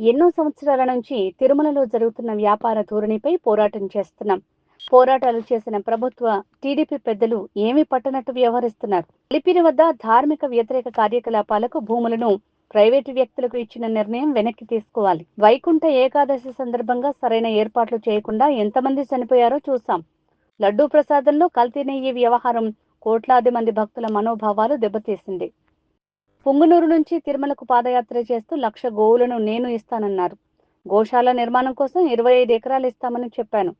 ఎన్నో సంవత్సరాల నుంచి తిరుమలలో జరుగుతున్న వ్యాపార ధోరణిపై పోరాటం చేస్తున్నాం. పోరాటాలు చేసిన ప్రభుత్వ టీడీపీ పెద్దలు ఏమీ పట్టనట్టు వ్యవహరిస్తున్నారు. లిపిరి వద్ద ధార్మిక వ్యతిరేక కార్యకలాపాలకు భూములను ప్రైవేటు వ్యక్తులకు ఇచ్చిన నిర్ణయం వెనక్కి తీసుకోవాలి. వైకుంఠ ఏకాదశి సందర్భంగా సరైన ఏర్పాట్లు చేయకుండా ఎంతమంది చనిపోయారో చూసాం లడ్డూ ప్రసాదంలో కల్తీ నెయ్యి వ్యవహారం కోట్లాది మంది భక్తుల మనోభావాలు దెబ్బతీసింది. పొంగునూరు నుంచి తిరుమలకు పాదయాత్ర చేస్తూ లక్ష గోవులను నేను ఇస్తానన్నారు. గోశాల నిర్మాణం కోసం ఇరవై ఐదు ఎకరాలు ఇస్తామని చెప్పాను.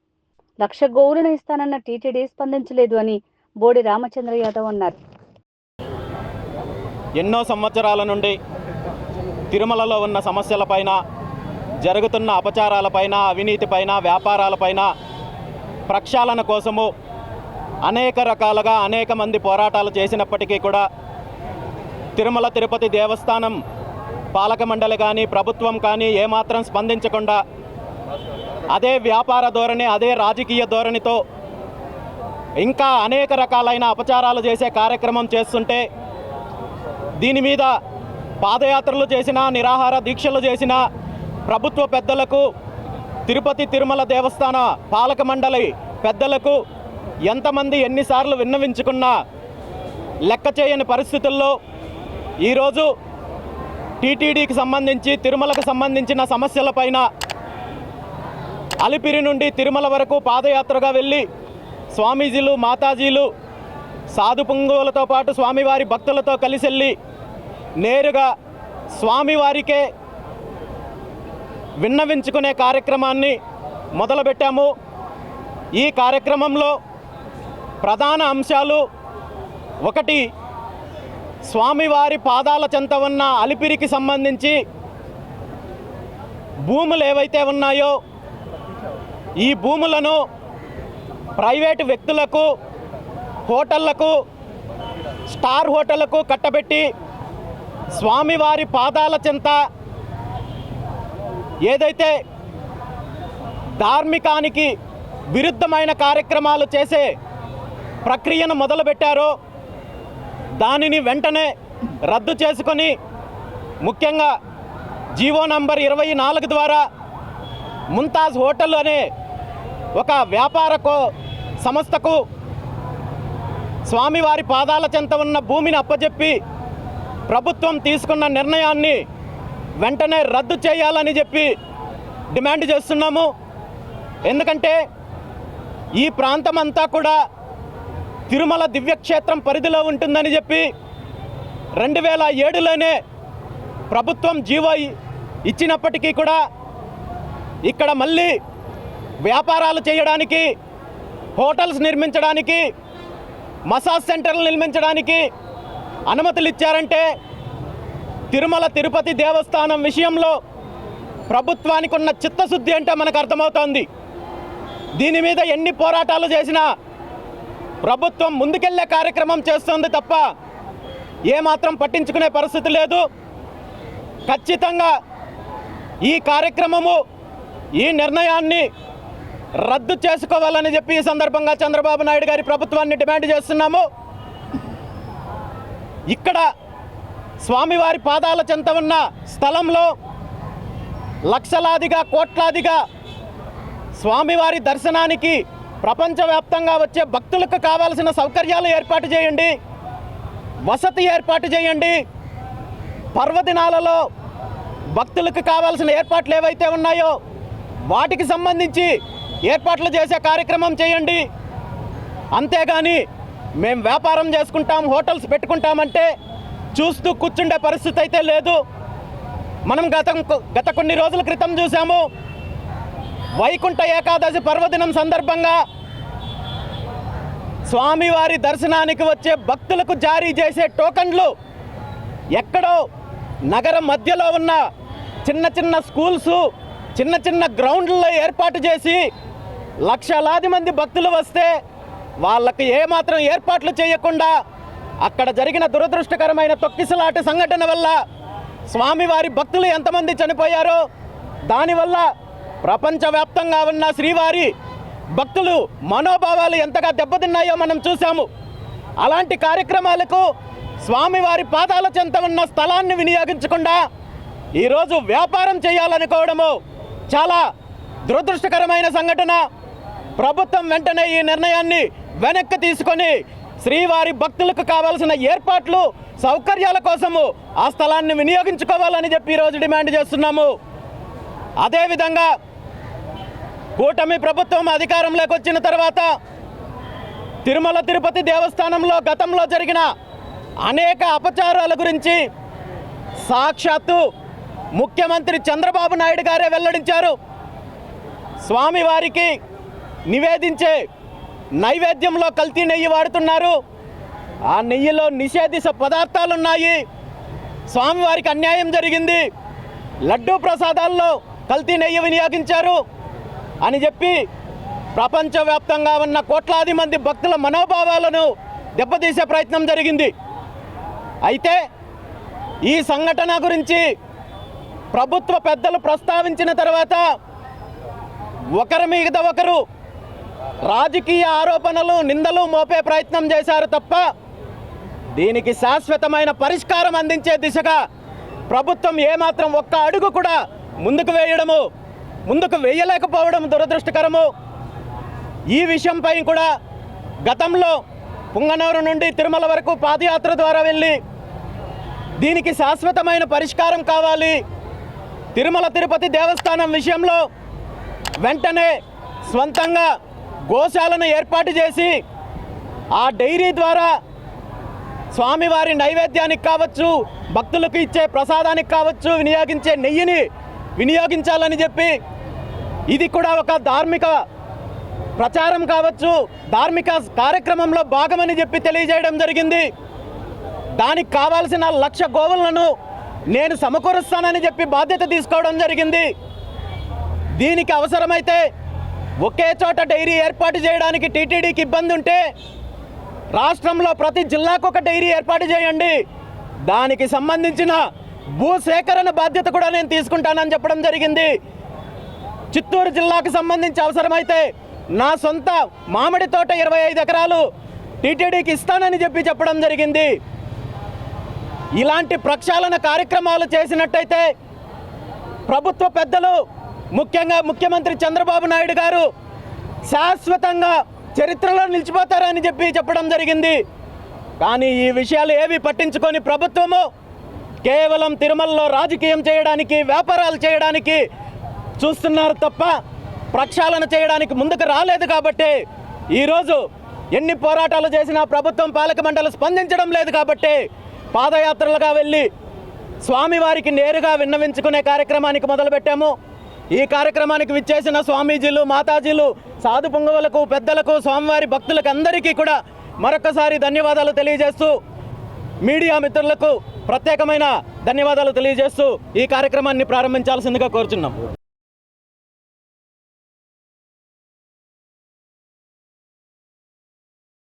లక్ష గోవులను ఇస్తానన్న టీటీడీ స్పందించలేదు అని బోడి రామచంద్ర యాదవ్ అన్నారు. ఎన్నో సంవత్సరాల నుండి తిరుమలలో ఉన్న సమస్యలపైన జరుగుతున్న అపచారాలపైన అవినీతిపైన వ్యాపారాలపైన ప్రక్షాళన కోసము అనేక రకాలుగా అనేక మంది పోరాటాలు చేసినప్పటికీ కూడా తిరుమల తిరుపతి దేవస్థానం పాలక మండలి కానీ ప్రభుత్వం కానీ ఏమాత్రం స్పందించకుండా అదే వ్యాపార ధోరణి అదే రాజకీయ ధోరణితో ఇంకా అనేక రకాలైన అపచారాలు చేసే కార్యక్రమం చేస్తుంటే దీని మీద పాదయాత్రలు చేసిన నిరాహార దీక్షలు చేసిన ప్రభుత్వ పెద్దలకు తిరుపతి తిరుమల దేవస్థాన పాలక మండలి పెద్దలకు ఎంతమంది ఎన్నిసార్లు విన్నవించుకున్నా లెక్క చేయని పరిస్థితుల్లో ఈరోజు టీటీడీకి సంబంధించి తిరుమలకు సంబంధించిన సమస్యలపైన అలిపిరి నుండి తిరుమల వరకు పాదయాత్రగా వెళ్ళి స్వామీజీలు మాతాజీలు సాధు పుంగువులతో పాటు స్వామివారి భక్తులతో కలిసి వెళ్ళి నేరుగా స్వామివారికే విన్నవించుకునే కార్యక్రమాన్ని మొదలుపెట్టాము. ఈ కార్యక్రమంలో ప్రధాన అంశాలు ఒకటి స్వామివారి పాదాల చెంత ఉన్న అలిపిరికి సంబంధించి భూములు ఏవైతే ఉన్నాయో ఈ భూములను ప్రైవేటు వ్యక్తులకు హోటళ్ళకు స్టార్ హోటళ్ళకు కట్టబెట్టి స్వామివారి పాదాల చెంత ఏదైతే ధార్మికానికి విరుద్ధమైన కార్యక్రమాలు చేసే ప్రక్రియను మొదలుపెట్టారో దానిని వెంటనే రద్దు చేసుకొని ముఖ్యంగా జీవో నంబర్ ఇరవై నాలుగు ద్వారా ముంతాజ్ హోటల్ అనే ఒక వ్యాపార సంస్థకు స్వామివారి పాదాల చెంత ఉన్న భూమిని అప్పజెప్పి ప్రభుత్వం తీసుకున్న నిర్ణయాన్ని వెంటనే రద్దు చేయాలని చెప్పి డిమాండ్ చేస్తున్నాము. ఎందుకంటే ఈ ప్రాంతం అంతా కూడా తిరుమల దివ్యక్షేత్రం పరిధిలో ఉంటుందని చెప్పి రెండు వేల ఏడులోనే ప్రభుత్వం జీవో ఇచ్చినప్పటికీ కూడా ఇక్కడ మళ్ళీ వ్యాపారాలు చేయడానికి హోటల్స్ నిర్మించడానికి మసాజ్ సెంటర్లు నిర్మించడానికి అనుమతులు ఇచ్చారంటే తిరుమల తిరుపతి దేవస్థానం విషయంలో ప్రభుత్వానికి ఉన్న చిత్తశుద్ధి అంటే మనకు అర్థమవుతోంది. దీని మీద ఎన్ని పోరాటాలు చేసినా ప్రభుత్వం ముందుకెళ్ళే కార్యక్రమం చేస్తుంది తప్ప ఏమాత్రం పట్టించుకునే పరిస్థితి లేదు. ఖచ్చితంగా ఈ కార్యక్రమము ఈ నిర్ణయాన్ని రద్దు చేసుకోవాలని చెప్పి ఈ సందర్భంగా చంద్రబాబు నాయుడు గారి ప్రభుత్వాన్ని డిమాండ్ చేస్తున్నాము. ఇక్కడ స్వామివారి పాదాల చెంత ఉన్న స్థలంలో లక్షలాదిగా కోట్లాదిగా స్వామివారి దర్శనానికి ప్రపంచవ్యాప్తంగా వచ్చే భక్తులకు కావాల్సిన సౌకర్యాలు ఏర్పాటు చేయండి. వసతి ఏర్పాటు చేయండి. పర్వదినాలలో భక్తులకు కావాల్సిన ఏర్పాట్లు ఏవైతే ఉన్నాయో వాటికి సంబంధించి ఏర్పాట్లు చేసే కార్యక్రమం చేయండి. అంతేగాని మేము వ్యాపారం చేసుకుంటాం హోటల్స్ పెట్టుకుంటామంటే చూస్తూ కూర్చుండే పరిస్థితి అయితే లేదు. మనం గత గత కొన్ని రోజుల క్రితం చూసాము వైకుంఠ ఏకాదశి పర్వదినం సందర్భంగా స్వామివారి దర్శనానికి వచ్చే భక్తులకు జారీ చేసే టోకన్లు ఎక్కడో నగరం మధ్యలో ఉన్న చిన్న చిన్న స్కూల్స్ చిన్న చిన్న గ్రౌండ్లలో ఏర్పాటు చేసి లక్షలాది మంది భక్తులు వస్తే వాళ్ళకి ఏమాత్రం ఏర్పాట్లు చేయకుండా అక్కడ జరిగిన దురదృష్టకరమైన తొక్కిసలాట సంఘటన వల్ల స్వామివారి భక్తులు ఎంతమంది చనిపోయారో దానివల్ల ప్రపంచవ్యాప్తంగా ఉన్న శ్రీవారి భక్తులు మనోభావాలు ఎంతగా దెబ్బతిన్నాయో మనం చూసాము అలాంటి కార్యక్రమాలకు స్వామివారి పాదాల చెంత ఉన్న స్థలాన్ని వినియోగించకుండా ఈరోజు వ్యాపారం చేయాలనుకోవడము చాలా దురదృష్టకరమైన సంఘటన. ప్రభుత్వం వెంటనే ఈ నిర్ణయాన్ని వెనక్కి తీసుకొని శ్రీవారి భక్తులకు కావాల్సిన ఏర్పాట్లు సౌకర్యాల కోసము ఆ స్థలాన్ని వినియోగించుకోవాలని చెప్పి ఈరోజు డిమాండ్ చేస్తున్నాము. అదేవిధంగా కూటమి ప్రభుత్వం అధికారంలోకి వచ్చిన తర్వాత తిరుమల తిరుపతి దేవస్థానంలో గతంలో జరిగిన అనేక అపచారాల గురించి సాక్షాత్తు ముఖ్యమంత్రి చంద్రబాబు నాయుడు గారే వెల్లడించారు. స్వామివారికి నివేదించే నైవేద్యంలో కల్తీ నెయ్యి వాడుతున్నారు. ఆ నెయ్యిలో నిషేధిత పదార్థాలు ఉన్నాయి స్వామివారికి అన్యాయం జరిగింది. లడ్డూ ప్రసాదాల్లో కల్తీ నెయ్యి వినియోగించారు. అని చెప్పి ప్రపంచవ్యాప్తంగా ఉన్న కోట్లాది మంది భక్తుల మనోభావాలను దెబ్బతీసే ప్రయత్నం జరిగింది. అయితే ఈ సంఘటన గురించి ప్రభుత్వ పెద్దలు ప్రస్తావించిన తర్వాత ఒకరి మీద ఒకరు రాజకీయ ఆరోపణలు నిందలు మోపే ప్రయత్నం చేశారు తప్ప దీనికి శాశ్వతమైన పరిష్కారం అందించే దిశగా ప్రభుత్వం ఏమాత్రం ఒక్క అడుగు కూడా ముందుకు వేయడము ముందుకు వేయలేకపోవడం దురదృష్టకరము. ఈ విషయంపై కూడా గతంలో పుంగనూరు నుండి తిరుమల వరకు పాదయాత్ర ద్వారా వెళ్ళి దీనికి శాశ్వతమైన పరిష్కారం కావాలి. తిరుమల తిరుపతి దేవస్థానం విషయంలో వెంటనే స్వంతంగా గోశాలను ఏర్పాటు చేసి ఆ డైరీ ద్వారా స్వామివారి నైవేద్యానికి కావచ్చు భక్తులకు ఇచ్చే ప్రసాదానికి కావచ్చు వినియోగించే నెయ్యిని వినియోగించాలని చెప్పి ఇది కూడా ఒక ధార్మిక ప్రచారం కావచ్చు. ధార్మిక కార్యక్రమంలో భాగమని చెప్పి తెలియజేయడం జరిగింది. దానికి కావాల్సిన లక్ష గోవులను నేను సమకూరుస్తానని చెప్పి బాధ్యత తీసుకోవడం జరిగింది. దీనికి అవసరమైతే ఒకే చోట డైరీ ఏర్పాటు చేయడానికి టీటీడీకి ఇబ్బంది ఉంటే రాష్ట్రంలో ప్రతి జిల్లాకు ఒక డైరీ ఏర్పాటు చేయండి. దానికి సంబంధించిన భూ సేకరణ బాధ్యత కూడా నేను తీసుకుంటానని చెప్పడం జరిగింది. చిత్తూరు జిల్లాకు సంబంధించి అవసరమైతే నా సొంత మామిడి తోట ఇరవై ఐదు ఎకరాలు టీటీడీకి ఇస్తానని చెప్పి చెప్పడం జరిగింది. ఇలాంటి ప్రక్షాళన కార్యక్రమాలు చేసినట్టయితే ప్రభుత్వ పెద్దలు ముఖ్యంగా ముఖ్యమంత్రి చంద్రబాబు నాయుడు గారు శాశ్వతంగా చరిత్రలో నిలిచిపోతారని చెప్పి చెప్పడం జరిగింది. కానీ ఈ విషయాలు ఏవి పట్టించుకొని ప్రభుత్వము కేవలం తిరుమలలో రాజకీయం చేయడానికి వ్యాపారాలు చేయడానికి చూస్తున్నారు తప్ప ప్రక్షాళన చేయడానికి ముందుకు రాలేదు కాబట్టి ఈరోజు ఎన్ని పోరాటాలు చేసినా ప్రభుత్వం పాలక మండలి స్పందించడం లేదు కాబట్టి పాదయాత్రలుగా వెళ్ళి స్వామివారికి నేరుగా విన్నవించుకునే కార్యక్రమానికి మొదలుపెట్టాము. ఈ కార్యక్రమానికి విచ్చేసిన స్వామీజీలు మాతాజీలు సాధు పొంగవులకు పెద్దలకు స్వామివారి భక్తులకు అందరికీ కూడా మరొకసారి ధన్యవాదాలు తెలియజేస్తూ మీడియా మిత్రులకు ప్రత్యేకమైన ధన్యవాదాలు తెలియజేస్తూ ఈ కార్యక్రమాన్ని ప్రారంభించాల్సిందిగా కోరుచున్నాం.